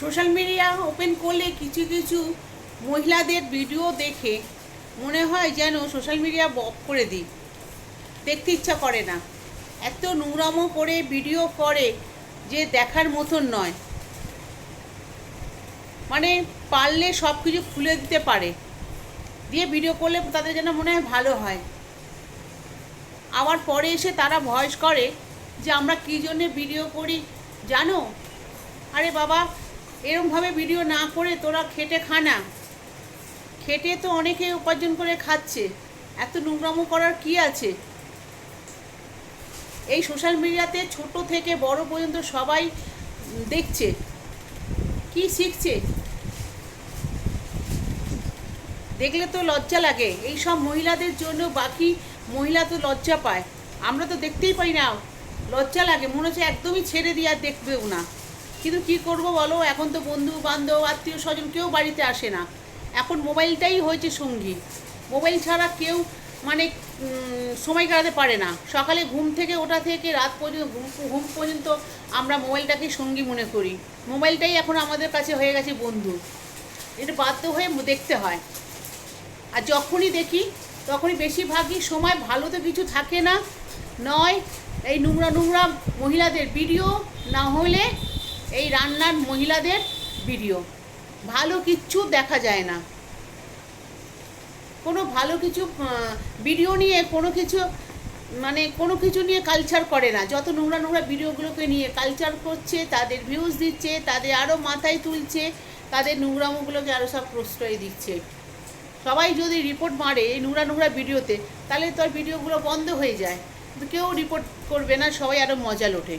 Social media open করলে কিছু কিছু মহিলাদের ভিডিও দেখে মনে হয় যেন সোশ্যাল মিডিয়া বক করে দিই। দেখতে ইচ্ছা করে না। এত নোংরামো করে ভিডিও করে যে দেখার মতন নয়। মানে পারলে সব কিছু খুলে দিতে পারে। দিয়ে ভিডিও করলে তাদের যেন মনে হয় ভালো হয়। আবার পরে এসে তারা ভয়েস করে যে আমরা কী জন্যে ভিডিও করি, জানো? আরে বাবা এরমভাবে ভিডিও না করে তোরা খেটে খানা খেটে তো অনেকে উপার্জন করে খাচ্ছে। এত নোংরামো করার কি আছে? এই সোশ্যাল মিডিয়াতে ছোট থেকে বড় পর্যন্ত সবাই দেখছে। কি শিখছে? দেখলে তো লজ্জা লাগে। এই সব মহিলাদের জন্য বাকি মহিলা তো লজ্জা পায়। আমরা তো দেখতেই পাই না। লজ্জা লাগে। মনে হচ্ছে একদমই ছেড়ে দিয়ে আর দেখবেও না। কিন্তু কি করব বলো? এখন তো বন্ধু বান্ধব, আত্মীয় স্বজন কেউ বাড়িতে আসে না। এখন মোবাইলটাই হয়েছে সঙ্গী। মোবাইল ছাড়া কেউ মানে সময় কাটাতে পারে না। সকালে ঘুম থেকে ওঠা থেকে রাত পর্যন্ত, ঘুম ঘুম পর্যন্ত আমরা মোবাইলটাকে সঙ্গী মনে করি। মোবাইলটাই এখন আমাদের কাছে হয়ে গেছে বন্ধু। এটা বাধ্য হয়ে দেখতে হয়। আর যখনই দেখি, তখনই বেশিরভাগই সময় ভালো তো কিছু থাকে না। নয়, এই নোংরা নোংরা মহিলাদের ভিডিও না হলে এই রান্নার মহিলাদের ভিডিও। ভালো কিচ্ছু দেখা যায় না। কোনো ভালো কিছু ভিডিও নিয়ে কোনো কিছু মানে কোনো কিছু নিয়ে কালচার করে না। যত নোংরা নোংরা ভিডিওগুলোকে নিয়ে কালচার করছে, তাদের ভিউজ দিচ্ছে, তাদের আরও মাথায় তুলছে, তাদের নোংরামোগুলোকে আরও সব প্রশ্রয় দিচ্ছে। সবাই যদি রিপোর্ট মারে এই নোংরা নোংরা ভিডিওতে, তাহলে তো আর ভিডিওগুলো বন্ধ হয়ে যায়। কেউ রিপোর্ট করবে না, সবাই আরও মজা লোটে